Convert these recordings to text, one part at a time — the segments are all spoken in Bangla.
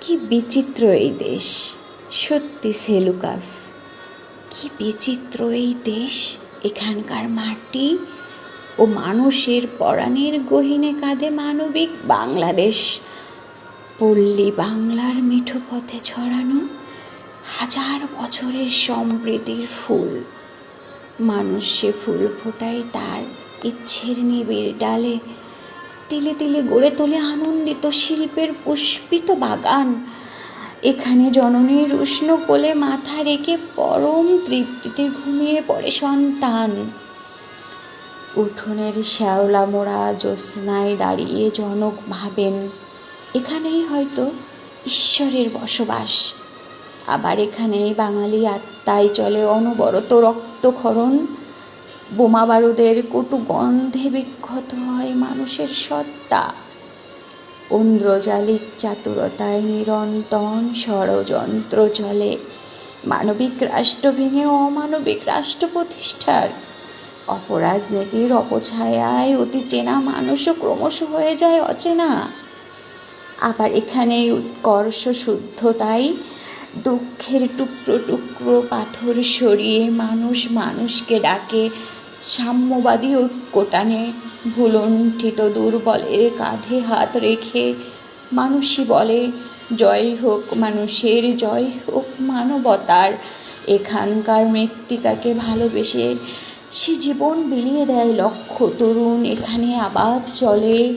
কি বিচিত্র এই দেশ। সত্যি সেলুকাস কি বিচিত্র এই দেশ, এখানকার মাটি ও মানুষের পরাণের গহিনে কাঁধে মানবিক বাংলাদেশ। পল্লী বাংলার মিঠো পথে ছড়ানো হাজার বছরের সম্প্রীতির ফুল। মানুষ সে ফুল ফোটায় তার ইচ্ছের নিবিড় ডালে তিলে তিলে গড়ে তোলে আনন্দিত শিল্পের পুষ্পিত বাগান। এখানে জননীর উষ্ণ কোলে মাথা রেখে পরম তৃপ্তিতে ঘুমিয়ে পড়ে সন্তান। উঠোনের শ্যাওলা মোড়া জ্যোৎস্নায় দাঁড়িয়ে জনক ভাবেন, এখানেই হয়তো ঈশ্বরের বসবাস। আবার এখানেই বাঙালি আত্মায় চলে অনবরত রক্তক্ষরণ বোমা বারুদের কটু গন্ধে বিক্ষত হয় মানুষের সত্তা। ঐন্দ্রজালিক চাতুরতায় নিরন্তন ষড়যন্ত্র চলে। মানবিক রাষ্ট্র ভেঙে অমানবিক রাষ্ট্র প্রতিষ্ঠার। অপরাজনীতির অপছায়ায় অতি চেনা মানুষও ক্রমশ হয়ে যায় অচেনা। আবার এখানে উৎকর্ষ শুদ্ধতাই দুঃখের টুকরো টুকরো পাথর সরিয়ে মানুষ মানুষকে ডাকে। সাম্যবাদী ঐক্যটানে ভুলণ্ঠিত দুর্বলের কাঁধে হাত রেখে মানুষই বলে, জয় হোক মানুষের, জয় হোক মানবতার। এখানকার মৃত্তিকাকে ভালোবেসে সে জীবন বিলিয়ে দেয় লক্ষ তরুণ, এখানে আবার চলে।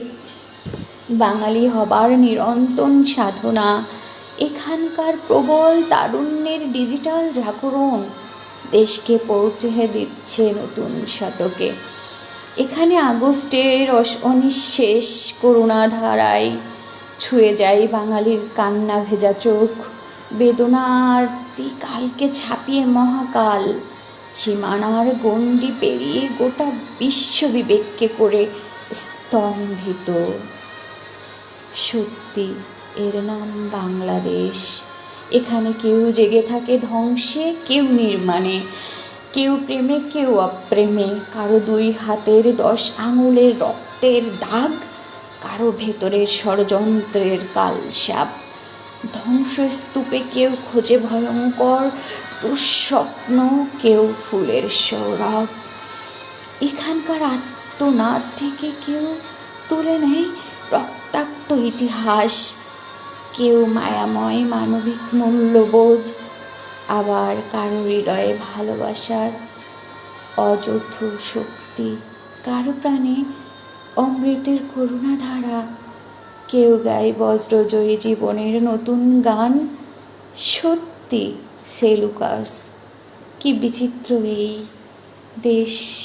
বাঙালি হবার নিরন্তন সাধনা, এখানকার প্রবল তারুণ্যের ডিজিটাল জাগরণ। দেশকে পৌঁছে দিচ্ছে নতুন শতকে। এখানে আগস্টের অনিঃশেষ করুণাধারায় ছুঁয়ে যায় বাঙালির কান্না ভেজা চোখ। বেদনার কালকে ছাপিয়ে মহাকাল। সীমানার গণ্ডি পেরিয়ে গোটা বিশ্ব বিবেককে করে স্তম্ভিত। সত্যি এর নাম বাংলাদেশ। এখানে কেউ জেগে থাকে ধ্বংসে, কেউ নির্মাণে, কেউ প্রেমে, কেউ অপ্রেমে। কারও দুই হাতের দশ আঙুলের রক্তের দাগ, কারও ভেতরের ষড়যন্ত্রের কালসাপ। ধ্বংসস্তূপে কেউ খোঁজে ভয়ঙ্কর, দুঃস্বপ্ন, কেউ ফুলের সৌরভ। এখানকার আত্মনাদ থেকে কেউ তুলে নেয় রক্তাক্ত ইতিহাস। কেউ মায়াময় মানবিক মূল্যবোধ, আবার কারও হৃদয়ে ভালোবাসার অযথ শক্তি, কারও প্রাণে অমৃতের করুণাধারা, কেউ গায় বজ্রজয়ী জীবনের নতুন গান। সত্যি সেলুকাস কি বিচিত্র এই দেশ।